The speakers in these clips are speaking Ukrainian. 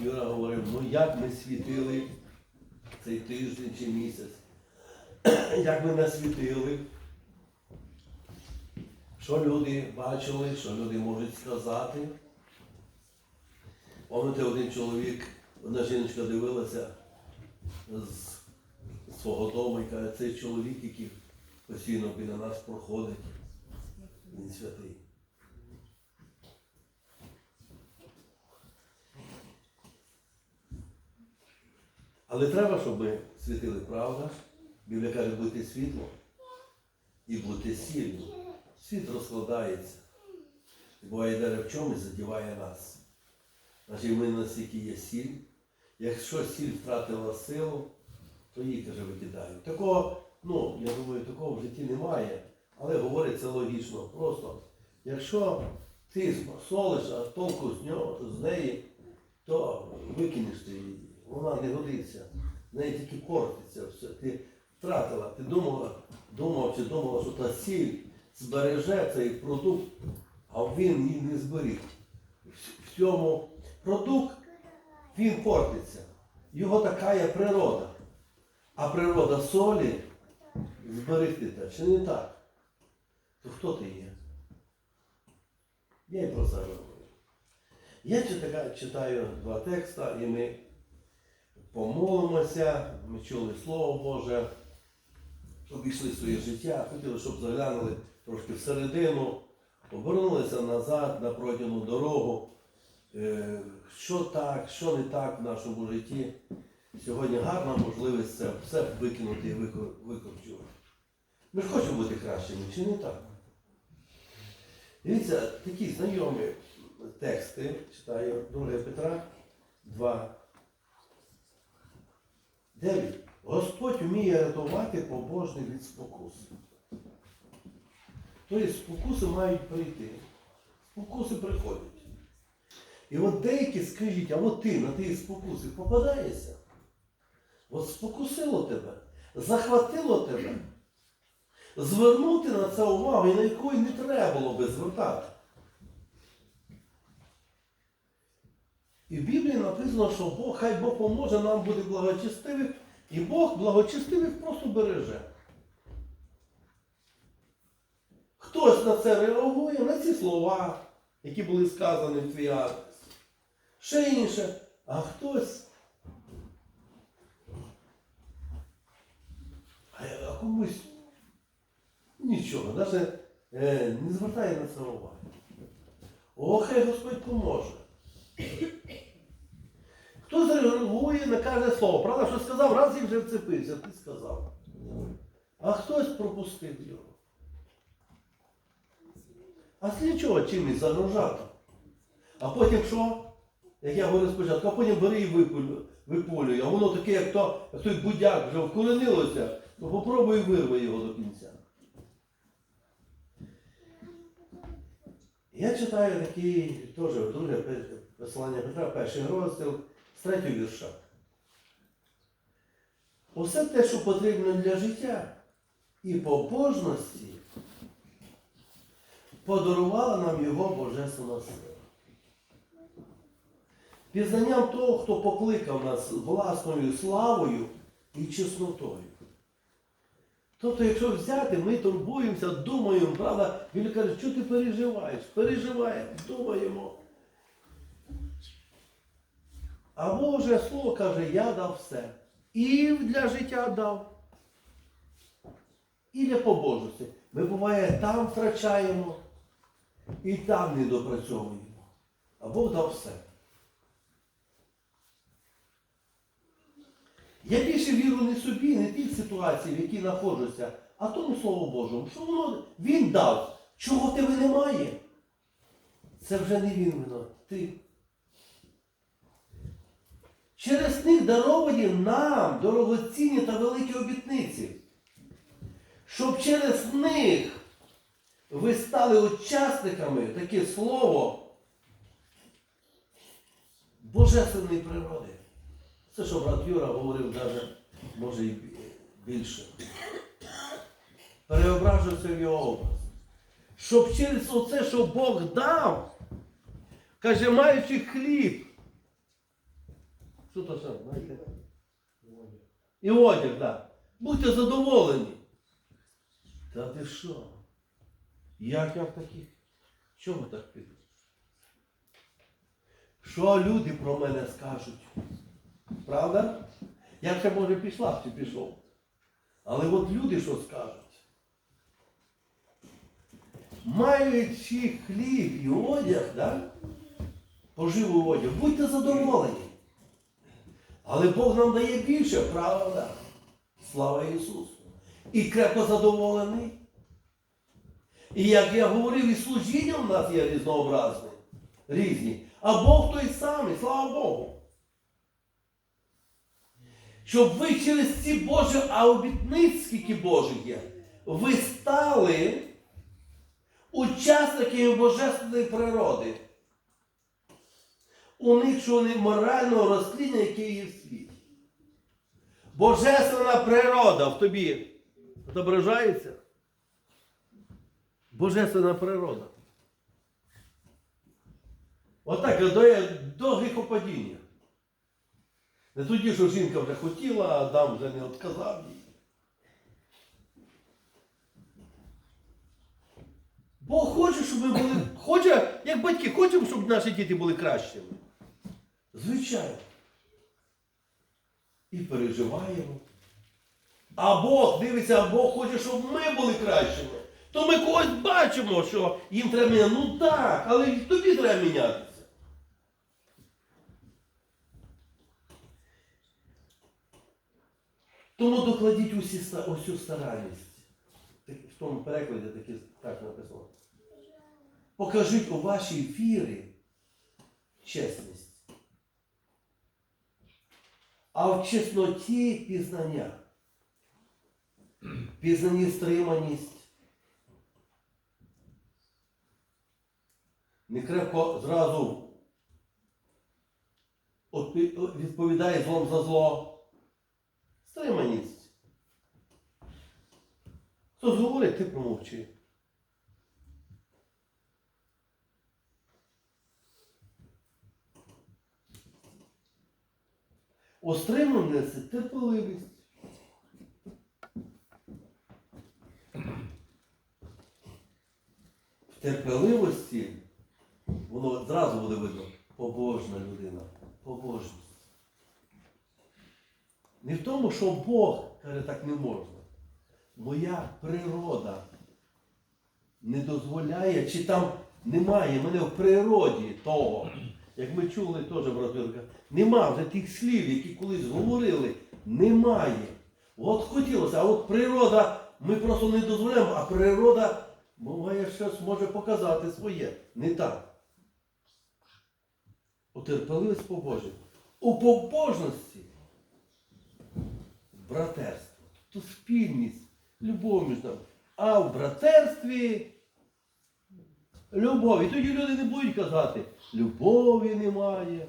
Юра говорив, ну як ми світили цей тиждень чи місяць, як ми насвітили, що люди бачили, що люди можуть сказати. Пам'ятаєте, один чоловік, одна жіночка дивилася з свого дому і каже, цей чоловік, який постійно біля нас проходить, він святий. Але треба, щоб ми світили правда. Біблія каже, бути світлом і бути сіллю. Світ розкладається. І буває дерево в чомусь задіває нас. Значить, ми настільки є сіль. Якщо сіль втратила силу, то її, каже, викидають. Такого, ну, я думаю, такого в житті немає. Але говорить це логічно. Просто, якщо ти солиш, а толку з, нього, з неї, то викинеш ти її. Вона не годиться. В неї тільки портиться все. Ти втратила, ти думала, думав чи думала, що та сіль збереже цей продукт, а він її не зберіг. В цьому продукт він портиться. Його така є природа. А природа солі зберегти те, чи не так? То хто ти є? Я і про це говорю. Я читаю два текста, і ми помолимося, ми чули Слово Боже, обійшли своє життя, хотіли, щоб заглянули трошки всередину, повернулися назад на пройдену дорогу. Е, Що так, що не так в нашому житті. Сьогодні гарна можливість це все викинути і викор- викорчувати. Ми ж хочемо бути кращими, чи не так? Дивіться, такі знайомі тексти, читаю 2 Петра 2. 9. Господь вміє рятувати побожних від спокус. Тобто спокуси мають прийти. Спокуси приходять. І от деякі скажіть, а от ти на ті спокуси попадаєшся? От спокусило тебе, захватило тебе. Звернути на це увагу, і на яку не треба було би звертати. І в Біблії написано, що Бог, хай Бог поможе нам бути благочестивих, і Бог благочестивих просто береже. Хтось на це реагує, на ці слова, які були сказані в твій адрес. Ще інше, а хтось. А, а комусь нічого, навіть е, не звертає на це уваги. О, хай Господь поможе. Хто зреагує на кожне слово? Правда, що сказав, раз і вже вцепився, ти сказав. А хтось пропустив його. А для чого чимось загрожати? А потім що? Як я говорив спочатку, а потім бери і випулюй. А воно таке, як, то, як той будяк вже вкоренилося, то попробуй вирви його до кінця. Я читаю такий теж друге послання Петра, перший розділ, з вірша. Усе те, що потрібно для життя і побожності, подарувала нам його Божественна сила. Пізнанням того, хто покликав нас власною славою і чеснотою. Тобто, якщо взяти, ми турбуємося, думаємо, правда, він каже, що ти переживаєш? Переживаємо, думаємо. А Боже Слово каже, я дав все. І для життя дав. І для побожності. Ми буває там втрачаємо і там не допрацьовуємо. А Бог дав все. Я більше віру не собі, не тій ситуації, в якій знаходжуся, а тому Слову Божому, що воно Він дав. Чого тебе немає? Це вже не він винен, ти. Через них даровані нам дорогоцінні та великі обітниці. Щоб через них ви стали учасниками таке слово божественної природи. Це що брат Юра говорив навіть, може і більше. Переображується в його образ. Щоб через оце, що Бог дав, каже, маючи хліб, Що то ще, знаєте? І одяг, так. Да. Будьте задоволені. Та ти що? Як я в таких? Що так підете? Що люди про мене скажуть? Правда? Я ще може пішла чи пішов. Але от люди що скажуть? Маючи хліб і одяг, да? поживу одяг, будьте задоволені. Але Бог нам дає більше, правда? Слава Ісусу. І крепко задоволений. І як я говорив, і служіння в нас є різнообразне, різні. А Бог той самий, слава Богу. Щоб ви через ці Божі, а обітниць, скільки Божих є, ви стали учасниками божественної природи, уникшуваної морального розслідування, яке є в світі. Божественна природа в тобі відображається? Божественна природа. Отак, до, до гріхопадіння. Не тоді, що жінка вже хотіла, а Адам вже не відказав їй. Бог хоче, щоб ми були. Хоче, як батьки, хочемо, щоб наші діти були кращими. Звичайно. І переживаємо. А Бог дивиться, а Бог хоче, щоб ми були кращими. То ми когось бачимо, що їм треба міняти. Ну так, але і тобі треба мінятися. Тому докладіть усі, усю старанність. В тому перекладі таке так написано. Покажіть у вашій вірі чесність. А в чесноті пізнання. Пізнані стриманість. Не крепко зразу відповідає злом за зло. Стриманість. Хтось говорить, ти промовчи. У стриманості терпеливість. В терпеливості воно зразу буде видно побожна людина, побожність. Не в тому, що Бог каже, так не можна. Моя природа не дозволяє, чи там немає мене в природі того. Як ми чули теж в нема вже тих слів, які колись говорили, немає. От хотілося, а от природа, ми просто не дозволяємо, а природа буває щось може показати своє. Не так. Утерпеливість побожність. У побожності братерство, то спільність, любов між нами. А в братерстві І тоді люди не будуть казати, любові немає.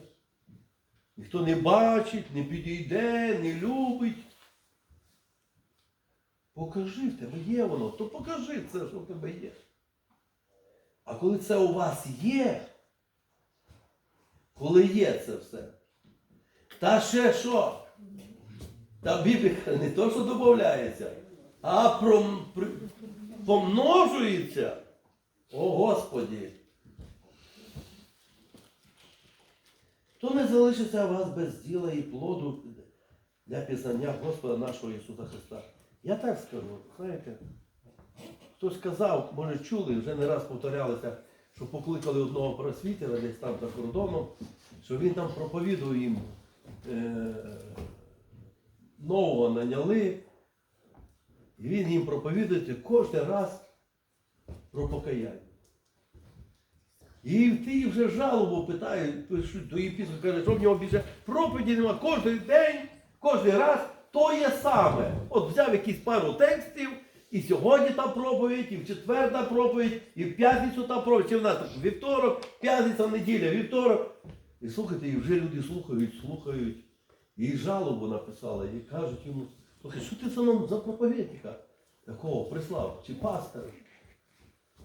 Ніхто не бачить, не підійде, не любить. Покажи, в тебе є воно, то покажи це, що в тебе є. А коли це у вас є, коли є це все, та ще що? Та Біблія не то, що додається, а помножується. О Господі! То не залишиться вас без діла і плоду для пізнання Господа нашого Ісуса Христа. Я так скажу, знаєте, хтось сказав, може чули, вже не раз повторялися, що покликали одного просвітера десь там за кордоном, що він там проповідував їм е, нового наняли, і він їм проповідує кожен раз про покаяння. І ті вже жалобу питають, пишуть до єпіскопа, каже, що в нього більше проповіді нема кожен день, кожен раз то є саме. От взяв якісь пару текстів, і сьогодні та проповідь, і в четвер та проповідь, і в п'ятницю та проповідь, чи в нас вівторок, п'ятниця, неділя, вівторок. І слухайте, і вже люди слухають, слухають. І жалобу написали, і кажуть йому, слухай, що ти за нам за проповідника? Такого прислав, чи пастора?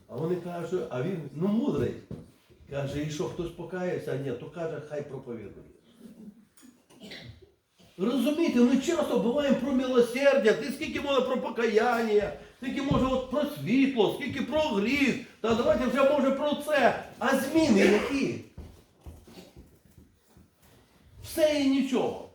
А вони кажуть, а він ну мудрий. Каже, і що хтось покаявся, а ні, то каже, хай проповідує. Розумієте, ми часто буваємо про милосердя, ти скільки може про покаяння, скільки може от про світло, скільки про гріх. Та давайте вже може про це. А зміни які? Все і нічого.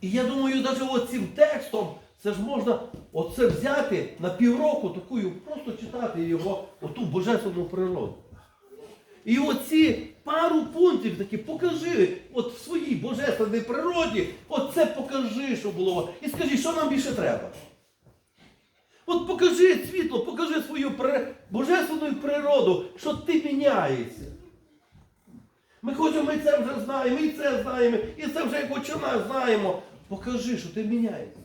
І я думаю, навіть цим текстом це ж можна оце взяти на півроку такою, просто читати його, оту божественну природу. І оці пару пунктів такі покажи от в своїй божественній природі, оце покажи, що було. І скажи, що нам більше треба. От покажи світло, покажи свою божественну природу, що ти міняєшся. Ми хочемо, ми це вже знаємо, і це знаємо, і це вже як очина знаємо. Покажи, що ти міняєшся.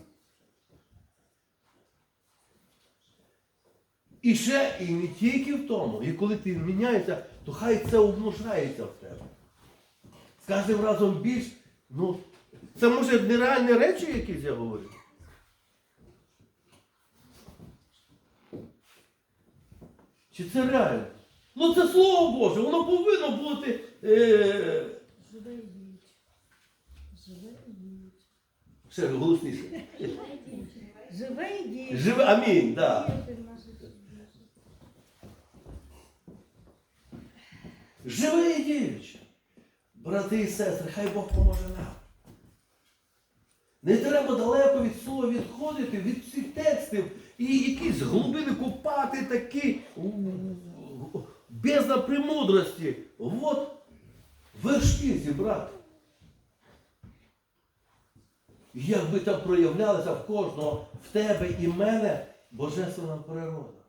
І ще і не тільки в тому, і коли ти міняєшся, то хай це умножається в тебе. З кожним разом більш, ну, це може нереальні речі якісь я говорю. Чи це реально? Ну це слово Боже, воно повинно бути. Е... Живе і діюче. Живе і діюче. Ще голосніше. Живе і діюче. Живе, амінь, так. Да. Живе і діюче. Брати і сестри, хай Бог поможе нам. Не треба далеко від слова відходити, від цих текстів і якісь глибини купати такі бездна премудрості. От вершки зібрати. Як би там проявлялася в кожного, в тебе і мене божественна природа.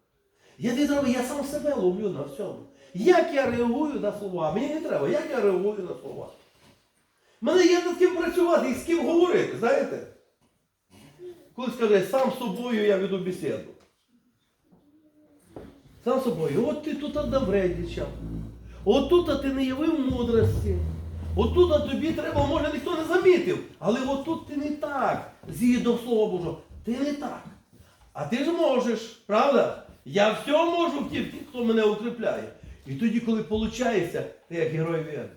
Я не треба, я сам себе ловлю на всьому. Як я реагую на слова? Мені не треба, як я реагую на слова. Мене є над ким працювати і з ким говорити, знаєте? Коли скаже, сам собою я веду бесіду. Сам собою, от ти тут добредничав. От тут ти не явив мудрості. От тут тобі треба, може ніхто не замітив. Але от тут ти не так. Згідно Слова Божого, ти не так. А ти ж можеш, правда? Я все можу в ті, хто мене укріпляє. І тоді, коли виходить, ти як герой віри.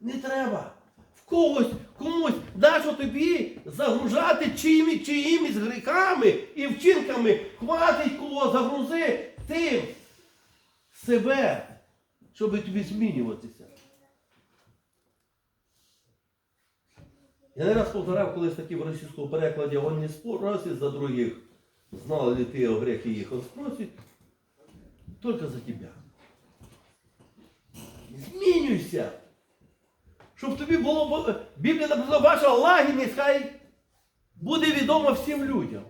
Не треба. В когось, комусь, нащо тобі загружати чиїми, чиїмись гріхами і вчинками. Хватить кого загрузи тим себе, щоб тобі змінюватися. Я не раз повторяв колись такі в російському перекладі, он не спросить за других, знал ли ты о грехе их, он спросит только за тебя. Змінюйся. Щоб тобі було, Біблія написала, ваша лагідність хай буде відома всім людям.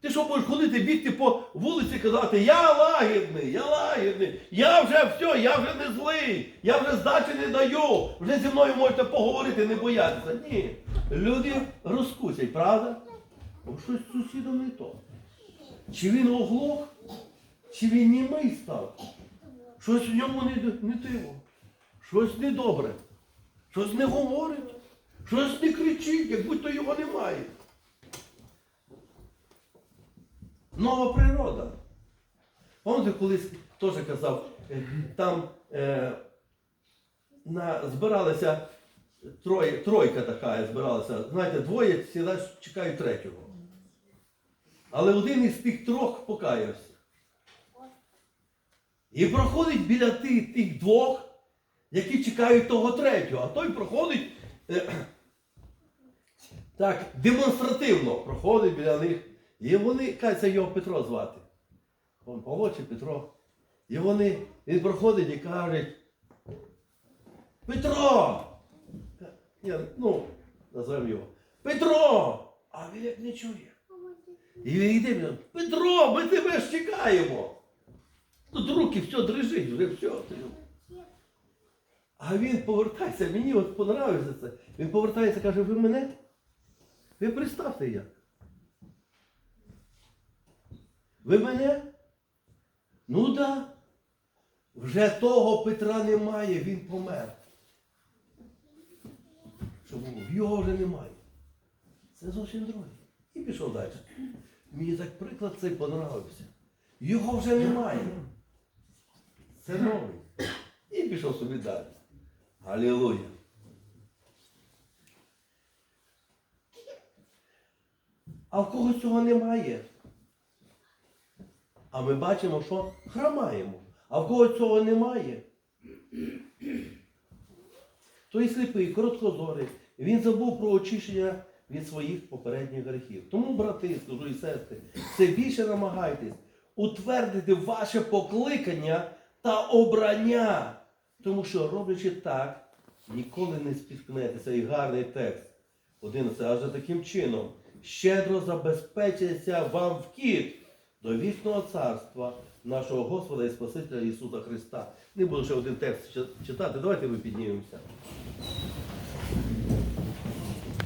Ти що будеш ходити, бігти по вулиці і казати, я лагідний, я лагідний, я вже все, я вже не злий, я вже здачі не даю, вже зі мною можете поговорити, не боятися. Ні. Люди розкусять, правда? Бо щось з сусідом не то. Чи він оглох, чи він німий став. Щось в ньому не, не тиво, щось недобре, щось не говорить, щось не кричить, як будто його немає. Нова природа. Пам'ятаєте, колись теж казав, е, там е, на, збиралися троє, тройка така збиралася. Знаєте, двоє завжди чекають третього. Але один із тих трьох покаявся. І проходить біля тих, тих двох, які чекають того третього. А той проходить е, так, демонстративно проходить біля них. І вони, кажеться, його Петро звати. Он Павло чи Петро. І вони, він проходить і каже, Петро! Ні, ну, називаємо його. Петро! А він як не чує. І він йде, він, Петро, ми тебе ж чекаємо. Тут руки все дрижить, вже все. А він повертається, мені от понравився це. Він повертається, каже, ви мене? Ви представте як. Ви мене? Ну. Да. Вже того Петра немає, він помер. Було? Його вже немає. Це зовсім друге і пішов далі. Мені так приклад цей понравився. Його вже немає. Це новий. І пішов собі далі. Алілуя. А в кого цього немає. А ми бачимо, що храмаємо. А в кого цього немає. Той сліпий, короткозорий, він забув про очищення від своїх попередніх гріхів. Тому, брати, скажу і сестри, все більше намагайтесь утвердити ваше покликання та обрання. Тому що, роблячи так, ніколи не спіткнетеся. І гарний текст. 11. Аж таким чином щедро забезпечиться вам вхід до вічного царства нашого Господа і Спасителя Ісуса Христа. Не буду ще один текст читати, давайте ми піднімемося.